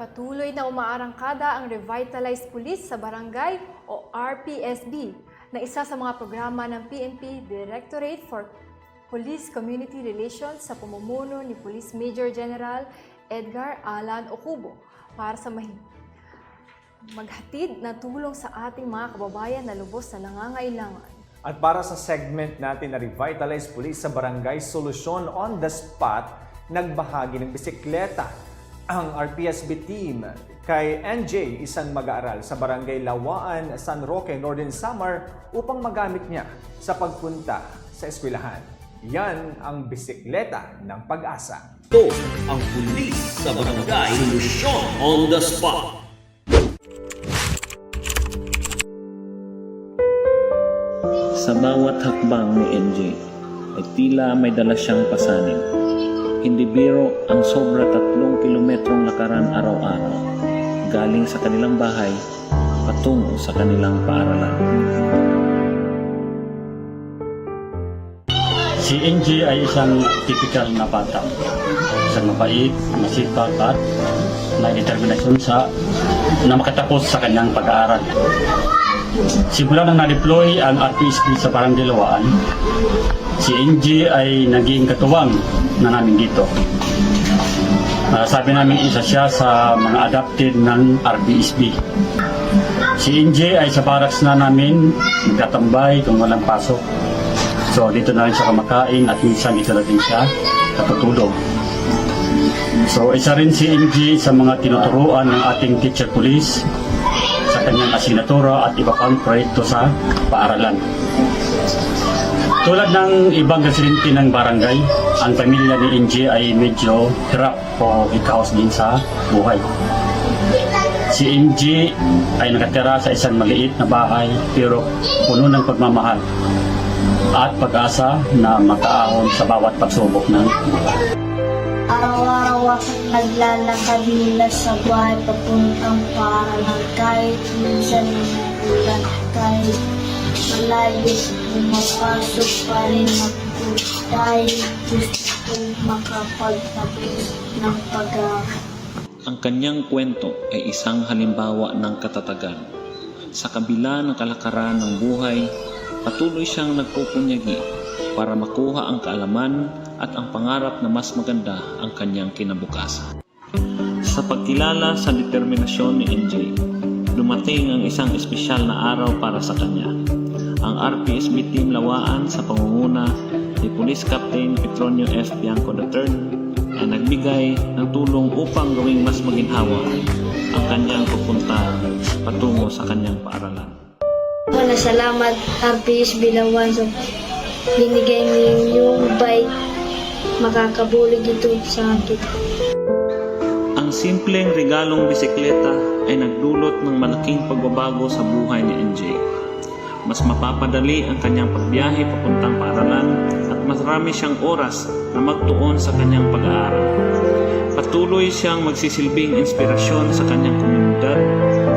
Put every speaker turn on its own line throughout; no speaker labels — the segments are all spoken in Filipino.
Patuloy na umaarangkada ang Revitalized Police sa Barangay o RPSB na isa sa mga programa ng PNP Directorate for Police Community Relations sa pamumuno ni Police Major General Edgar Alan Okubo para sa maghatid na tulong sa ating mga kababayan na lubos na nangangailangan.
At para sa segment natin na Revitalize Police sa Barangay Solusyon on the Spot, nagbahagi ng bisikleta ang RPSB team kay NJ, isang mag-aaral sa Barangay Lawaan, San Roque, Northern Samar upang magamit niya sa pagpunta sa eskwelahan. Yan ang bisikleta ng pag-asa.
Ito ang pulis sa barangay Solusyon on the spot.
Sa bawat hakbang ni NJ ay tila may dala siyang pasanin. Hindi biro ang sobra tatlong kilometrong lakaran araw-araw galing sa kanilang bahay patungo sa kanilang paaralan.
Si NG ay isang typical na bata. Isang mabait, masipag at may determinasyon sa na makatapos sa kanyang pag-aaral. Simula nang na-deploy ang RPSP sa Barangay Lawaan, si NG ay naging katuwang na namin dito. Ah, sabi namin isa siya sa mga adapted ng RPSB. Si NG ay sa barracks na namin nagtatambay kung walang pasok. So dito na rin siya kumakain at minsan dito na rin siya natutulog. So isa rin si NG sa mga tinuturuan ng ating teacher police sa kanyang asignatura at iba pang proyekto sa paaralan. Tulad ng ibang residente ng barangay, ang pamilya ni NG ay medyo hirap o ikaos din sa buhay. Si MG ay nakatira sa isang maliit na bahay pero puno ng pagmamahal at pag-asa na makaahon sa bawat pagsubok ng buhay.
Araw-araw akong naglalakad mula sa bahay papuntang paaralan kahit minsan umuulan kahit malayo pumapasok pa rin ako gusto kong makapagtapos ng pag-aaral.
Ang kanyang kwento ay isang halimbawa ng katatagan. Sa kabila ng kalakaran ng buhay, patuloy siyang nagpupunyagi para makuha ang kaalaman at ang pangarap na mas maganda ang kanyang kinabukasan. Sa pagkilala sa determinasyon ni NJ, dumating ang isang espesyal na araw para sa kanya. Ang RPSB Team Lawaan sa pangunguna ni Police Captain Petronio F. Bianco III ay nagbigay ng tulong upang gawing mas maginhawa ang kanyang pupunta patungo sa kanyang paaralan.
Wala salamat RPS Bilawan sa binigay ninyong bike makakabulig ito sa akin.
Ang simpleng regalong bisikleta ay nagdulot ng malaking pagbabago sa buhay ni NJ. Mas mapapadali ang kanyang pagbiyahe papuntang paaralan at mas marami siyang oras na magtuon sa kanyang pag-aaral. Patuloy siyang magsisilbing inspirasyon sa kanyang komunidad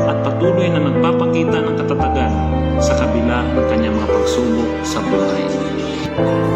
at patuloy na nagpapakita ng katatagan sa kabila ng kanyang mga pagsubok sa buhay. Thank you.